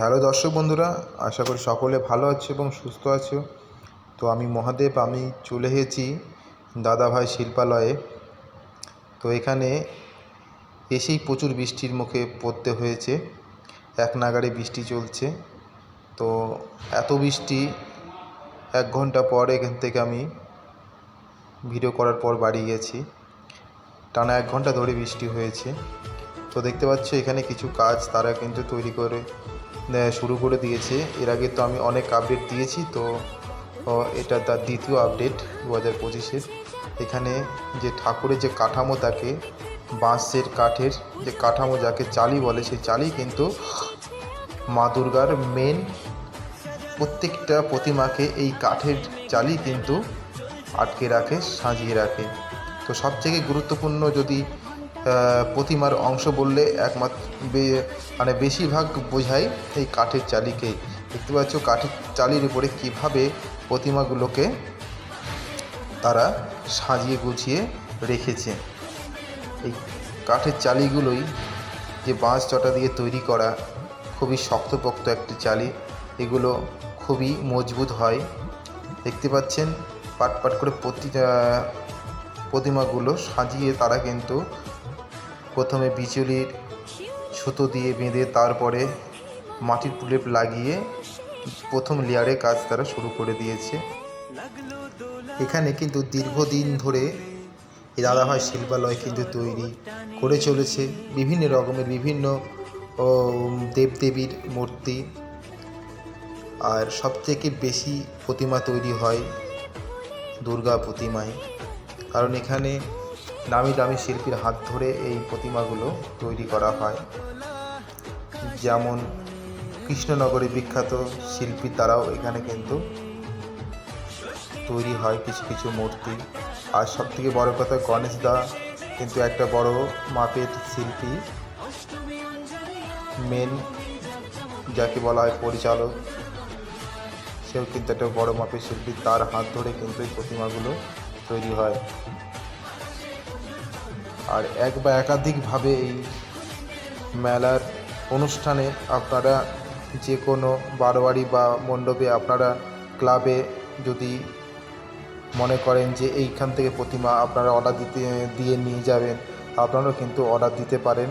Hello দর্শক বন্ধুরা, আশা করি সকলে ভালো আছো এবং সুস্থ আছো। তো আমি মহাদেব, আমি চলে এসেছি দাদাভাই শিল্পালয়ে। তো এখানে এসেই প্রচুর বৃষ্টির মুখে পড়তে হয়েছে, এক নাগাড়ে বৃষ্টি চলছে। তো এত বৃষ্টি, এক ঘণ্টা পর এখান থেকে আমি ভিডিও করার পর বাড়ি গেছি। টানা এক ঘণ্টা ধরে বৃষ্টি হয়েছে। তো দেখতে পাচ্ছ, এখানে কিছু কাজ তারা কিন্তু তৈরি করে শুরু করে দিয়েছে। এর আগে তো আমি অনেক আপডেট দিয়েছি, তো এটা তার দ্বিতীয় আপডেট দু হাজার পঁচিশের। এখানে যে ঠাকুরের যে কাঠামো থাকে বাঁশের কাঠের যে কাঠামো যাকে চালি বলে, সেই চালি কিন্তু মা দুর্গার মেন প্রত্যেকটা প্রতিমাকে এই কাঠের চালি কিন্তু আটকে রাখে, সাজিয়ে রাখে। তো সবথেকে গুরুত্বপূর্ণ যদি প্রতিমার অংশ বললে একমাত্র মানে বেশিরভাগ বোঝায় এই কাঠের চালিকেই দেখতে পাচ্ছ কাঠের চালির উপরে কীভাবে প্রতিমাগুলোকে তারা সাজিয়ে গুছিয়ে রেখেছে। এই কাঠের চালিগুলোই যে বাঁশ চটা দিয়ে তৈরি করা খুবই শক্তপোক্ত একটি চালি, এগুলো খুবই মজবুত হয়। দেখতে পাচ্ছেন পাট পাট করে প্রতিটা, প্রতিমাগুলো সাজিয়ে তারা কিন্তু প্রথমে বিচুলির সুতো দিয়ে বেঁধে তারপরে মাটির প্রলেপ লাগিয়ে প্রথম লেয়ারে কাজ তারা শুরু করে দিয়েছে। এখানে কিন্তু দীর্ঘদিন ধরে এই দাদাভাই শিল্পালয় কিন্তু তৈরি করে চলেছে। বিভিন্ন রকমের বিভিন্ন দেবদেবীর মূর্তি। আর সবথেকে বেশি প্রতিমা তৈরি হয় দুর্গা প্রতিমায়। কারণ এখানে নামি দামি শিল্পীর হাত ধরে এই প্রতিমাগুলো তৈরি করা হয়। যেমন কৃষ্ণনগরে বিখ্যাত শিল্পী তারাও এখানে কিন্তু তৈরি হয় কিছু কিছু মূর্তি। আর সব থেকে বড় কথা, গণেশ দা কিন্তু একটা বড় মাপের শিল্পী। মেন যাকে বলা হয় পরিচালক। সেও কিন্তু একটা বড় মাপের শিল্পী। তার হাত ধরে কিন্তু এই প্রতিমাগুলো তৈরি হয়। আর এক বা একাধিকভাবে এই মেলার অনুষ্ঠানে আপনারা যে কোনো বারোয়ারি বা মণ্ডপে আপনারা ক্লাবে যদি মনে করেন যে এইখান থেকে প্রতিমা আপনারা অর্ডার দিতে, দিয়ে নিয়ে যাবেন, আপনারাও কিন্তু অর্ডার দিতে পারেন।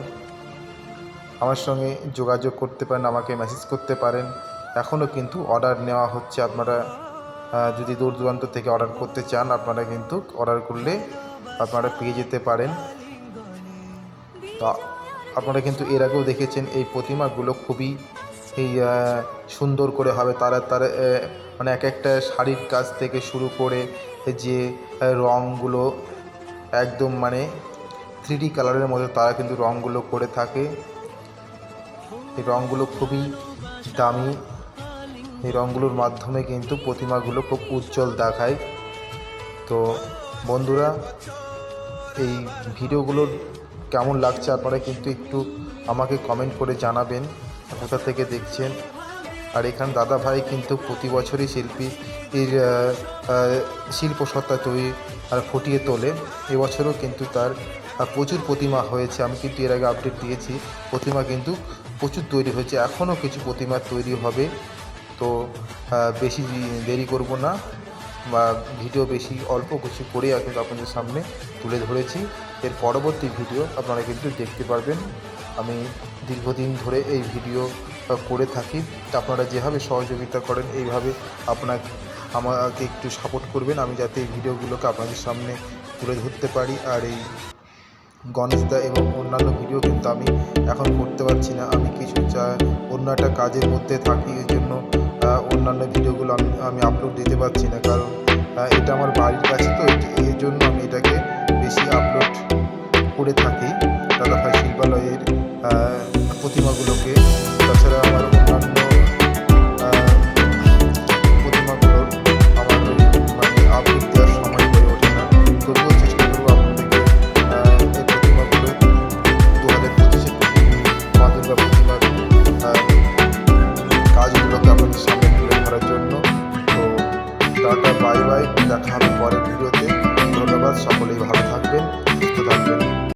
আমার সঙ্গে যোগাযোগ করতে পারেন, আমাকে মেসেজ করতে পারেন। এখনও কিন্তু অর্ডার নেওয়া হচ্ছে। আপনারা যদি দূর দূরান্ত থেকে অর্ডার করতে চান, আপনারা কিন্তু অর্ডার করলে আপনারা পেয়ে যেতে পারেন। তো আপনারা কিন্তু এর আগেও দেখেছেন, এই প্রতিমাগুলো খুবই, এই সুন্দর করে হবে। তারা তারা মানে এক একটা শাড়ির কাজ থেকে শুরু করে যে রঙগুলো একদম মানে থ্রি কালারের মধ্যে তারা কিন্তু রঙগুলো করে থাকে। এই রঙগুলো খুবই দামি। এই রঙগুলোর মাধ্যমে কিন্তু প্রতিমাগুলো খুব উজ্জ্বল দেখায়। তো বন্ধুরা, এই ভিডিওগুলোর কেমন লাগছে আপনারা কিন্তু একটু আমাকে কমেন্ট করে জানাবেন, কোথা থেকে দেখছেন। আর এখানে দাদা ভাই কিন্তু প্রতি বছরই শিল্পী, এর শিল্পসত্তা তৈরি, আর ফুটিয়ে তোলে। এবছরও কিন্তু তার প্রচুর প্রতিমা হয়েছে। আমি কিন্তু এর আগে আপডেট দিয়েছি, প্রতিমা কিন্তু প্রচুর তৈরি হয়েছে। এখনও কিছু প্রতিমা তৈরি হবে। তো বেশি দেরি করব না। বা ভিডিও বেশি অল্প কিছু করে কিন্তু আপনাদের সামনে তুলে ধরেছি। এর পরবর্তী ভিডিও আপনারা কিন্তু দেখতে পারবেন। আমি দীর্ঘদিন ধরে এই ভিডিও করে থাকি। আপনারা যেভাবে সহযোগিতা করেন, এইভাবে আপনার আমাকে একটু সাপোর্ট করবেন। আমি যাতে এই ভিডিওগুলোকে আপনাদের সামনে তুলে ধরতে পারি। আর এই গণেশদা এবং অন্যান্য ভিডিও কিন্তু আমি এখন করতে পারছি না। আমি কিছু চা অন্য একটা কাজের মধ্যে থাকি। এই জন্য অন্যান্য ভিডিওগুলো আমি আমি আপলোড দিতে পারছি না। কারণ এটা আমার বাড়ির কাছে, তো এই- জন্য আমি এটাকে বেশি আপলোড করে থাকি। দাদাভাই শিল্পালয়ের প্রতিমাগুলো